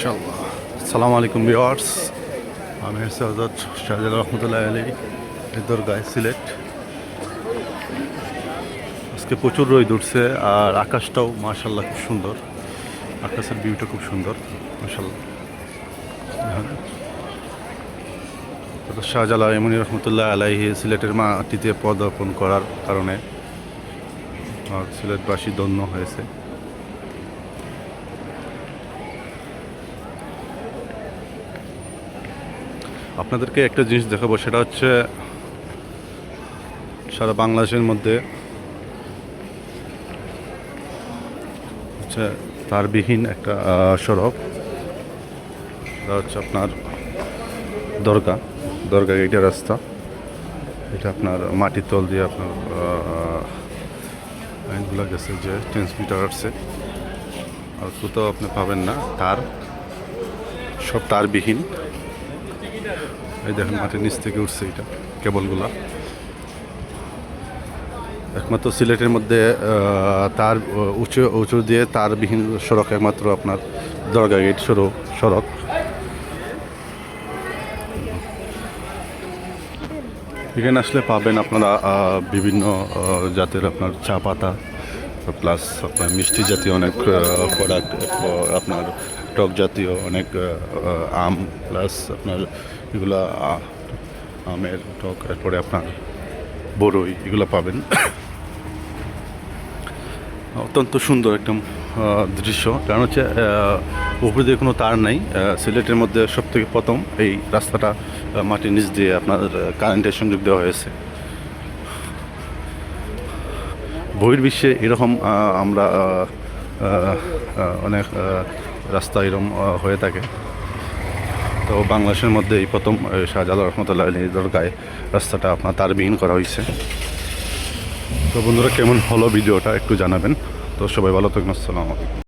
ইনশাল্লাহ সালাম আলাইকুম ভিওয়ার্স আমি হজরত শাহজাল রহমতুল্লাহ আলী দরগায় সিলেট। আজকে প্রচুর রোদ উঠছে আর আকাশটাও মাশাল্লাহ খুব সুন্দর। আকাশের ভিউটা খুব সুন্দর মাশাল্লাহ হজরত শাহজালাল এমনি রহমতুল্লাহ আলাইহি সিলেটের মাটিতে পদার্পণ করার কারণে সিলেটবাসী ধন্য হয়েছে। আপনাদেরকে একটা জিনিস দেখাবো, সেটা হচ্ছে সারা বাংলাদেশের মধ্যে হচ্ছে তারবিহীন একটা সড়ক। এটা হচ্ছে আপনার দরগা। দরগা গেটের রাস্তা। এটা আপনার মাটির তল দিয়ে আপনার লাইনগুলো গেছে যে ট্রান্সমিটার আসছে। আর কোথাও আপনি পাবেন না। তার সব তারবিহীন। এই দেখেন মাটির নিচ থেকে উঠছে এটা, কেবলগুলা। একমাত্র সিলেটের মধ্যে তার উঁচু উঁচু দিয়ে তারবিহীন সড়ক একমাত্র আপনার দরগা গেট সড়ক সড়ক। এখানে আসলে পাবেন আপনারা বিভিন্ন জাতের আপনার চা পাতা প্লাস আপনার মিষ্টি জাতীয় অনেক প্রোডাক্ট আপনার টক জাতীয় অনেক আম, প্লাস আপনার এগুলা আমের টক, এরপরে আপনার বড়ই এগুলো পাবেন। অত্যন্ত সুন্দর একদম দৃশ্য। কারণ হচ্ছে উপরে দিয়ে কোনো তার নাই সিলেটের মধ্যে সব থেকে প্রথম এই রাস্তাটা মাটির নিচ দিয়ে আপনার কারেন্টের সংযোগ দেওয়া হয়েছে। বহির্বিশ্বে এরকম আমরা অনেক রাস্তা এরকম হয়ে থাকে। তো বাংলাদেশের মধ্যে এই প্রথম শাহজালাল রহমতুল্লাহ দরগায় রাস্তাটা আপনার তারবিহীন করা হয়েছে। তো বন্ধুরা, কেমন হলো ভিডিওটা একটু জানাবেন। তো সবাই ভালো থাকুন আসসালামু আলাইকুম।